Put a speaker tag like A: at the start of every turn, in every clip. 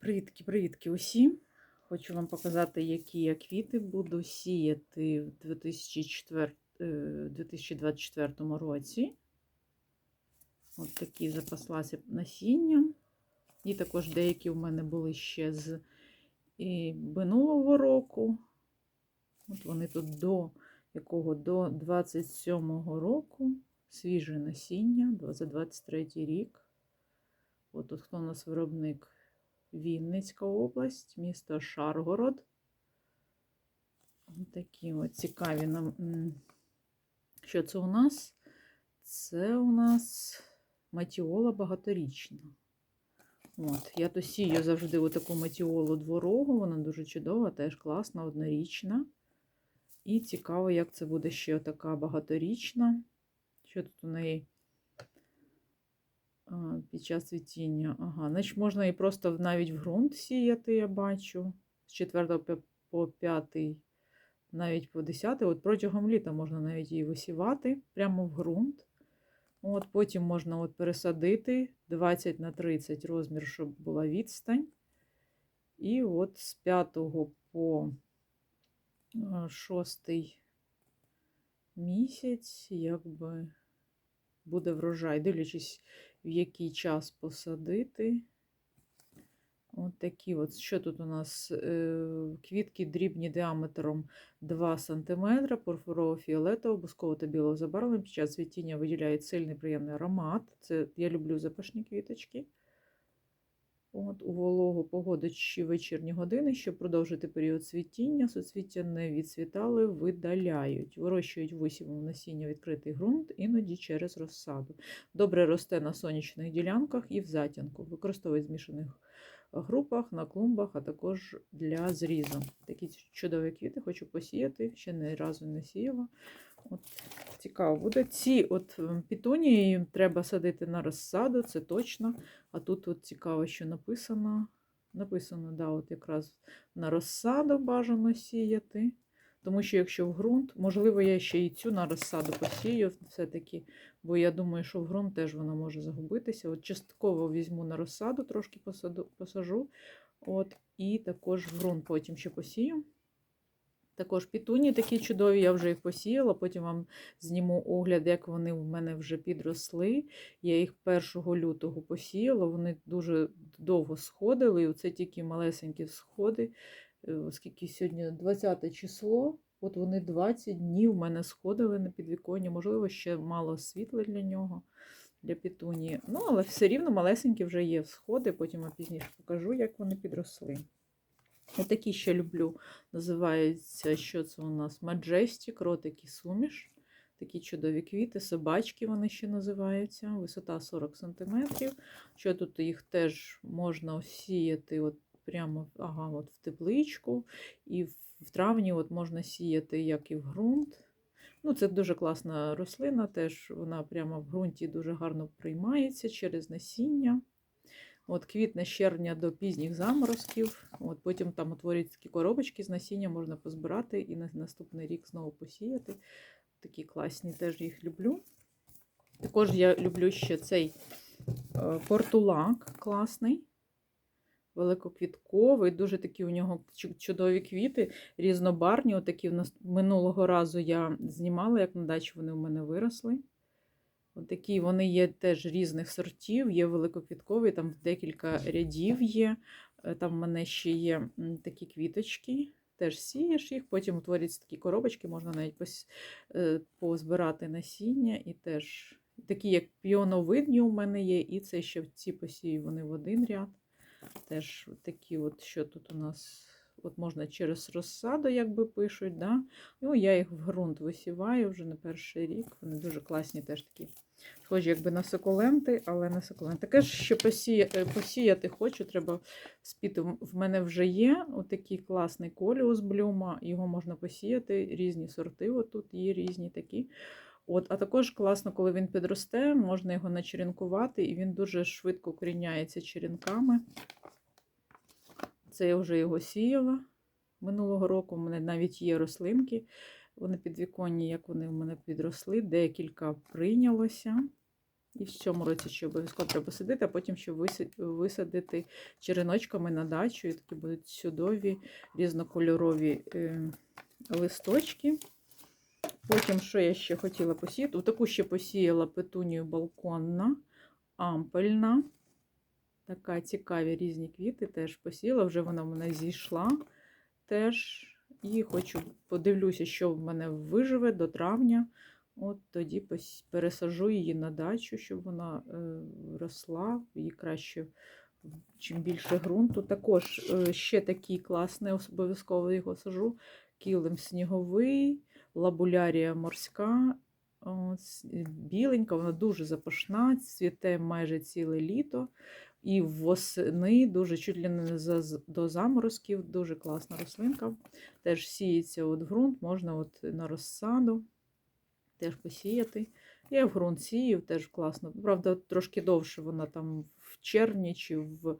A: Привітки, привітки усім! Хочу вам показати, які я квіти буду сіяти в 2004, е, 2024 році. От такі запаслася насінням. І також деякі в мене були ще з минулого року. От вони тут до якого до 27-го року свіже насіння, за 23 рік. От тут хто у нас виробник? Вінницька область, місто Шаргород. Такі от цікаві нам. Що це у нас? Це у нас матіола багаторічна. От, Я то сію завжди отаку матіолу дворогу, вона дуже чудова, теж класна, однорічна. І цікаво, як це буде ще така багаторічна. Що тут у неї? Під час цвітіння. Ага, значить можна і просто навіть в ґрунт сіяти, я бачу. З 4 по 5, навіть по 10. От протягом літа можна навіть її висівати прямо в ґрунт. От Потім можна от пересадити 20 на 30 розмір, щоб була відстань. І от з 5 по 6 місяць, якби буде врожай, дивлячись, в який час посадити. От такі от, що тут у нас? Е, квітки дрібні діаметром 2 см, порфорово-фіолетово, бусково та білого забарвлення. Під час цвітіння виділяють сильний приємний аромат. Це я люблю запашні квіточки. От, У вологу погоду чи вечірні години, щоб продовжити період цвітіння, суцвіття не відцвітали, видаляють. Вирощують висівом насіння відкритий ґрунт, іноді через розсаду. Добре росте на сонячних ділянках і в затінку. Використовують змішаних групах, на клумбах, а також для зрізу. Такі чудові квіти хочу посіяти, ще ні разу не сіяла. От, Цікаво буде. Ці от пітунії треба садити на розсаду, це точно. А тут от цікаво, що написано. Написано, да, от якраз на розсаду бажано сіяти. Тому що, якщо в ґрунт, можливо, я ще і цю на розсаду посію, все-таки, бо я думаю, що в ґрунт теж вона може загубитися. От Частково візьму на розсаду, трошки посаду, посажу. От, І також в ґрунт потім ще посію. Також пітуні такі чудові, я вже їх посіяла, потім вам зніму огляд, як вони в мене вже підросли. Я їх 1 лютого посіяла, вони дуже довго сходили. І оце тільки малесенькі сходи, е, оскільки сьогодні 20 число, от вони 20 днів в мене сходили на підвіконня, можливо, ще мало світла для нього, для пітуні. Ну, але все рівно малесенькі вже є сходи, потім я пізніше покажу, як вони підросли. Отакі ще люблю. Називається, що це у нас? Majestic, ротики суміш. Такі чудові квіти, собачки вони ще називаються. Висота 40 см. Що тут їх теж можна осіяти от прямо ага, от в тепличку. І в травні от можна сіяти, як і в ґрунт. Ну, Це дуже класна рослина, теж вона прямо в ґрунті дуже гарно приймається через насіння. От Квітне з червня до пізніх заморозків. От Потім там утворюють такі коробочки з насіння, можна позбирати і на наступний рік знову посіяти. Такі класні, теж їх люблю. Також я люблю ще цей е, портулак класний, великоквітковий, дуже такі у нього чудові квіти, різнобарні. Отакі минулого разу я знімала, як на дачі вони у мене виросли. Такі вони є теж різних сортів, є великоквіткові, там декілька рядів є. Е, там в мене ще є такі квіточки, теж сієш їх, потім утворюються такі коробочки, можна навіть е, позбирати насіння. І теж такі, як піоновидні, у мене є, і це ще ці посію вони в один ряд. Теж такі, от що тут у нас От можна через розсаду, якби пишуть. Да? Ну, Я їх в ґрунт висіваю вже на перший рік. Вони дуже класні теж такі. Схожі, якби на сукуленти, але не сукуленти. Таке ж, що посіяти, посіяти хочу, треба спіти. В мене вже є отакий класний коліус блюма, його можна посіяти, різні сорти. Отут є різні такі. От, А також класно, коли він підросте, можна його начерінкувати, і він дуже швидко коріняється черенками. Це я вже його сіяла минулого року. У мене навіть є рослинки. Вони підвіконні, як вони в мене підросли, декілька прийнялося. І в цьому році ще обов'язково треба посадити, а потім ще висадити череночками на дачу. І такі будуть чудові різнокольорові е, листочки. Потім, що я ще хотіла посіяти? Таку ще посіяла петунію балконна, ампельна. Така цікаві різні квіти теж посіяла. Вже вона в мене зійшла теж. І хочу подивлюся, що в мене виживе до травня. От тоді пересажу її на дачу, щоб вона е, росла. Її краще, чим більше ґрунту. Також е, ще такий класний, обов'язково його сажу. Килим сніговий, лабулярія морська. От, біленька, вона дуже запашна, цвіте майже ціле літо. І восени дуже чуть ли не до заморозків, дуже класна рослинка. Теж сіється от ґрунт, можна от на розсаду теж посіяти. Я в ґрунт сію, теж класно. Правда, трошки довше вона там в червні чи в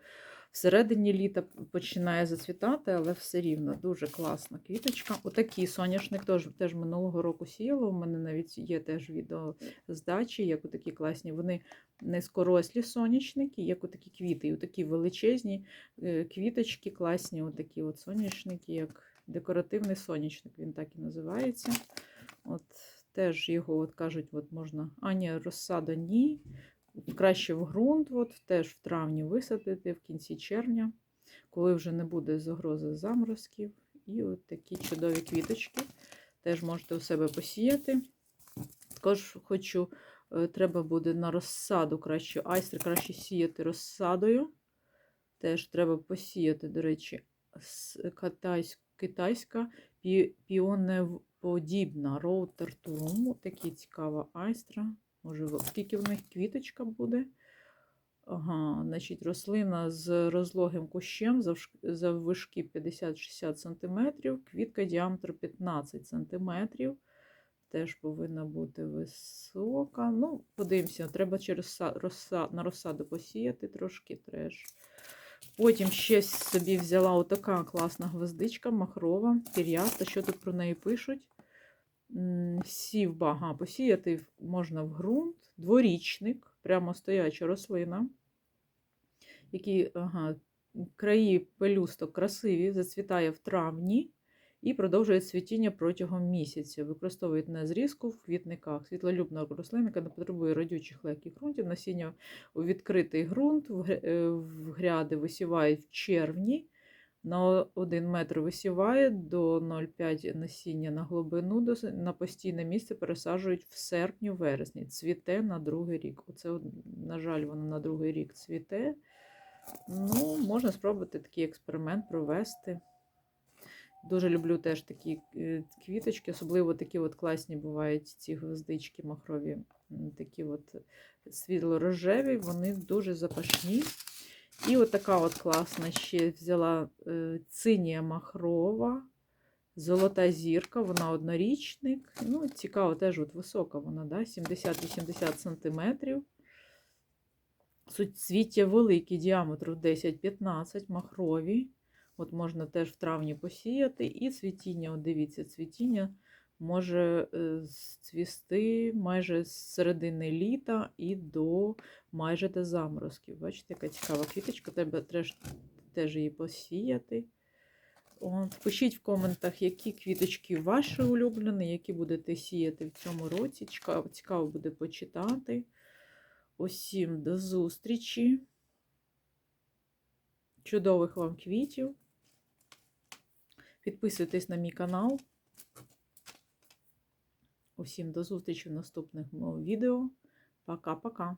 A: всередині літа починає зацвітати, але все рівно дуже класна квіточка. Отакий соняшник теж, теж минулого року сіяла. У мене навіть є теж відео з дачі, як отакі класні. Вони низькорослі сонячники, як отакі квіти, і отакі величезні е, квіточки, класні, отакі от соняшники, як декоративний сонячник, він так і називається. От теж його от кажуть, от можна. А ні, розсада ні. Краще в ґрунт, от, теж в травні висадити, в кінці червня, коли вже не буде загрози заморозків. І от такі чудові квіточки теж можете у себе посіяти. Також хочу, е, треба буде на розсаду краще, айстри краще сіяти розсадою. Теж треба посіяти, до речі, китайська піонеподібна роутертум. Такі цікава айстра. Може, скільки в них квіточка буде? Ага, значить, рослина з розлогим кущем заввишки 50-60 см, квітка діаметр 15 см. Теж повинна бути висока. Ну, подивимося, треба через са- розса- на розсаду посіяти трошки треш. Потім ще собі взяла отака класна гвоздичка, махрова, пір'яста. Що тут про неї пишуть? Сів бага, посіяти можна в ґрунт, дворічник, прямо стояча рослина, які ага, краї пелюсток красиві, зацвітає в травні і продовжує цвітіння протягом місяця. Використовують на зрізку в квітниках. Світлолюбна рослина, яка не потребує родючих легких ґрунтів. Насіння у відкритий ґрунт в е, в гряди висівають в червні. На 1 метр висіває до 0,5 насіння на глибину, на постійне місце пересаджують в серпні-вересні. Цвіте на другий рік. Оце, на жаль, воно на другий рік цвіте. Ну, можна спробувати такий експеримент провести. Дуже люблю теж такі е, квіточки, особливо такі от класні бувають ці гвоздички махрові, такі от світло-рожеві, вони дуже запашні. І от така от класна ще взяла е, цинія махрова, золота зірка, вона однорічник. Ну, цікаво, теж от висока вона, да? 70-80 см. Суцвіття великі, діаметру 10-15, махрові. От можна теж в травні посіяти. І цвітіння, от дивіться, цвітіння може е, цвісти майже з середини літа і до майже до заморозків. Бачите, яка цікава квіточка, треба теж, її посіяти. От, пишіть в коментах, які квіточки ваші улюблені, які будете сіяти в цьому році. Цікаво буде почитати. Усім до зустрічі. Чудових вам квітів. Підписуйтесь на мій канал. Усім до зустрічі в наступних відео. Пока-пока.